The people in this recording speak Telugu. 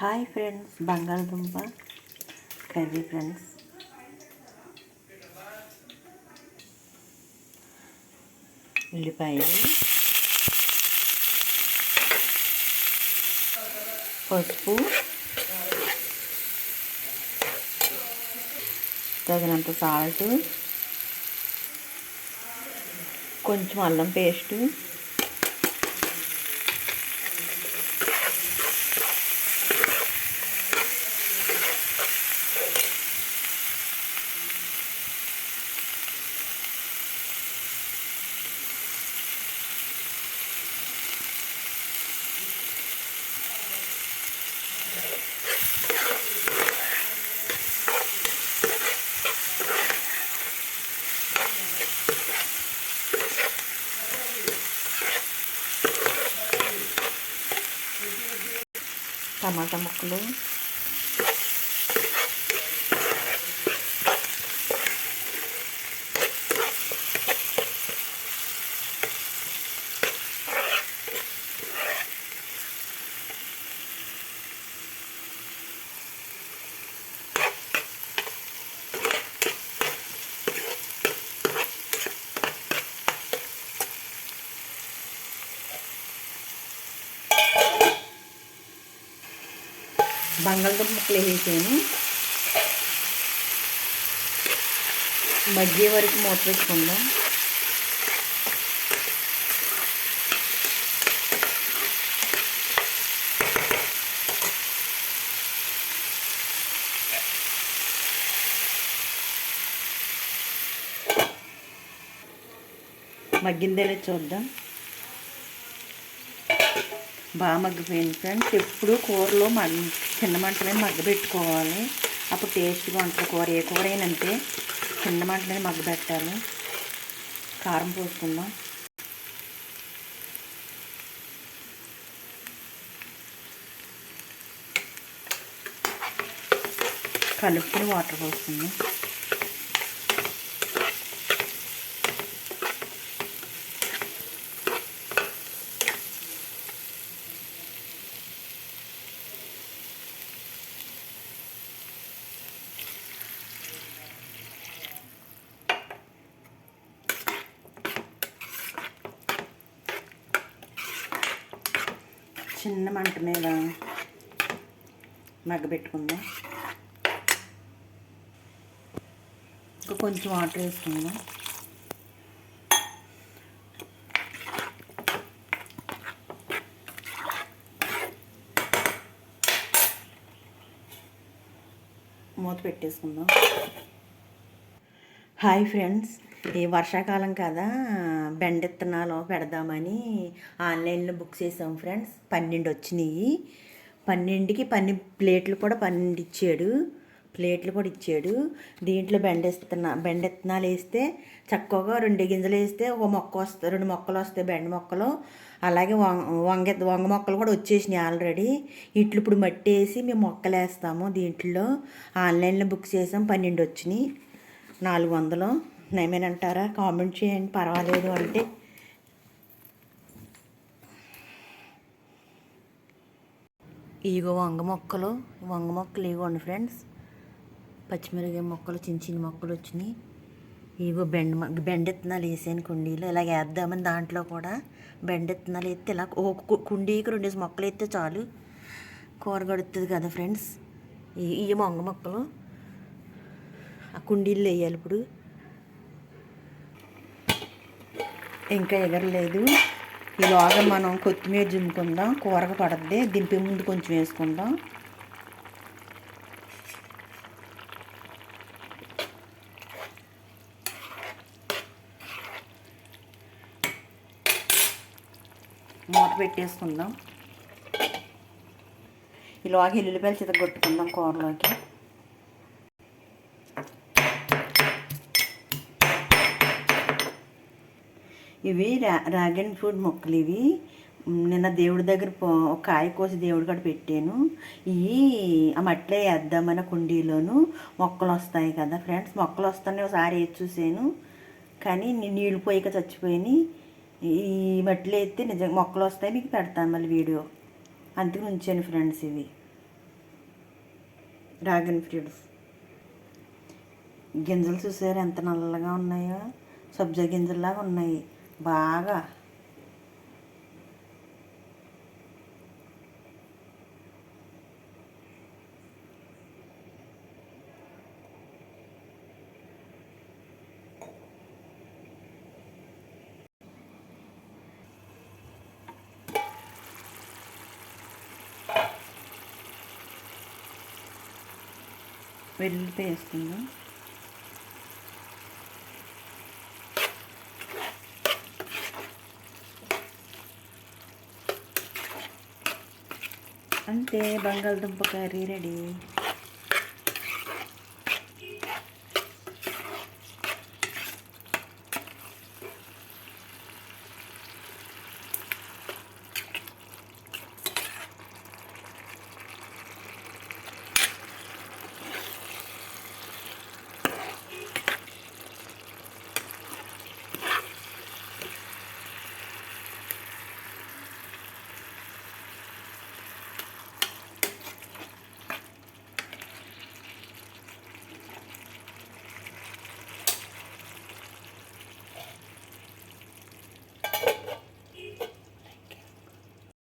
హాయ్ ఫ్రెండ్స్ బంగాళదుంప కర్రీ ఫ్రెండ్స్. ఉల్లిపాయలు పసుపు తగినంత సాల్ట్ కొంచెం అల్లం పేస్టు టమాటా ముక్కలు బంగాళదుంప ముక్కలు వేసాను మధ్య వరకు మూత పెట్టుకుందాం. మగ్గిందేలే చూద్దాం. బాగా మగ్గిపోయింది ఫ్రెండ్స్ ఎప్పుడు కూరలో మగ్ చిన్న మంటలే మగ్గబెట్టుకోవాలి. అప్పుడు టేస్ట్గా ఉంటుంది కూర ఏ కూర అయినంతే చిన్న మంటలే మగ్గబెట్టాలి. కారం పోసుకుందాం. కలుపుకొని వాటర్ పోసుకుందాం. చిన్న మంట మీద మగ్గబెట్టుకుందాం ఇంకా కొంచెం వాటర్ వేసుకుందాం. మూత పెట్టేసుకుందాం. Hi friends. ఈ వర్షాకాలం కదా బెండ విత్తనాలు పెడదామని ఆన్లైన్లో బుక్ చేసాం ఫ్రెండ్స్. పన్నెండు వచ్చినాయి పన్నెండుకి పన్నె ప్లేట్లు కూడా పన్నెండు ఇచ్చాడు ప్లేట్లు కూడా ఇచ్చాడు. దీంట్లో బెండ ఇస్తున్నా బెండ విత్తనాలు వేస్తే చక్కగా రెండు గింజలు వేస్తే ఒక మొక్క వస్తుంది రెండు మొక్కలు వస్తాయి బెండ మొక్కలు. అలాగే వంగ వంగ మొక్కలు కూడా వచ్చేసినాయి ఆల్రెడీ. ఇట్లు ఇప్పుడు మట్టి వేసి మేము మొక్కలు వేస్తాము దీంట్లో. ఆన్లైన్లో బుక్ చేసాం పన్నెండు వచ్చినాయి నాలుగు వందలు నేమేనంటారా కామెంట్ చేయండి. పర్వాలేదు అంటే. ఇగో వంగ మొక్కలు. వంగ మొక్కలు ఇగోండి ఫ్రెండ్స్. పచ్చిమిరపకాయ మొక్కలు చిన్న చిన్న మొక్కలు వచ్చినాయి. ఇగో బెండ మొ- బెండ విత్తనాలు వేసాను కుండీలో. ఇలాగ వేద్దామని దాంట్లో కూడా బెండ విత్తనాలు వేస్తే ఇలా ఓ కు- కుండీకి రెండేసి మొక్కలు వేస్తే చాలు. కూర గడుతుంది కదా ఫ్రెండ్స్. ఈ- ఈ వంగ మొక్కలు. ఆ కుండీలు వేయాలి ఇప్పుడు. ఇంకా ఎగరలేదు. ఈలోగా మనం కొత్తిమీర జిమ్ముకుందాం కూరకు పడద్ది. దింపే ముందు కొంచెం వేసుకుందాం. మూత పెట్టేసుకుందాం. ఈలోగా ఎల్లుల్లిపాయలు చిత కొట్టుకుందాం కూరలోకి. ఇవి రా డ్రాగన్ ఫ్రూట్ మొక్కలు ఇవి. నిన్న దేవుడి దగ్గర పో ఒక కాయ కోసి దేవుడి కాడ పెట్టాను. ఇవి ఆ మట్టిలో వేద్దామన్న కుండీలోను మొక్కలు వస్తాయి కదా ఫ్రెండ్స్. మొక్కలు వస్తాయని ఒకసారి వేసి చూసాను కానీ నీళ్ళు పోయిక చచ్చిపోయినాయి. ఈ మట్టిలో ఎత్తే నిజంగా మొక్కలు వస్తాయి. మీకు పెడతాను మళ్ళీ వీడియో. అందుకు ఉంచాను ఫ్రెండ్స్ ఇవి. Dragon fruits. గింజలు చూసారు ఎంత నల్లగా ఉన్నాయో? సబ్జా గింజల్లాగా ఉన్నాయి. బాగా. వెల్లుల్లిపాయ వేసుకుందాం. అంతే బంగాళదుంప కర్రీ రెడీ.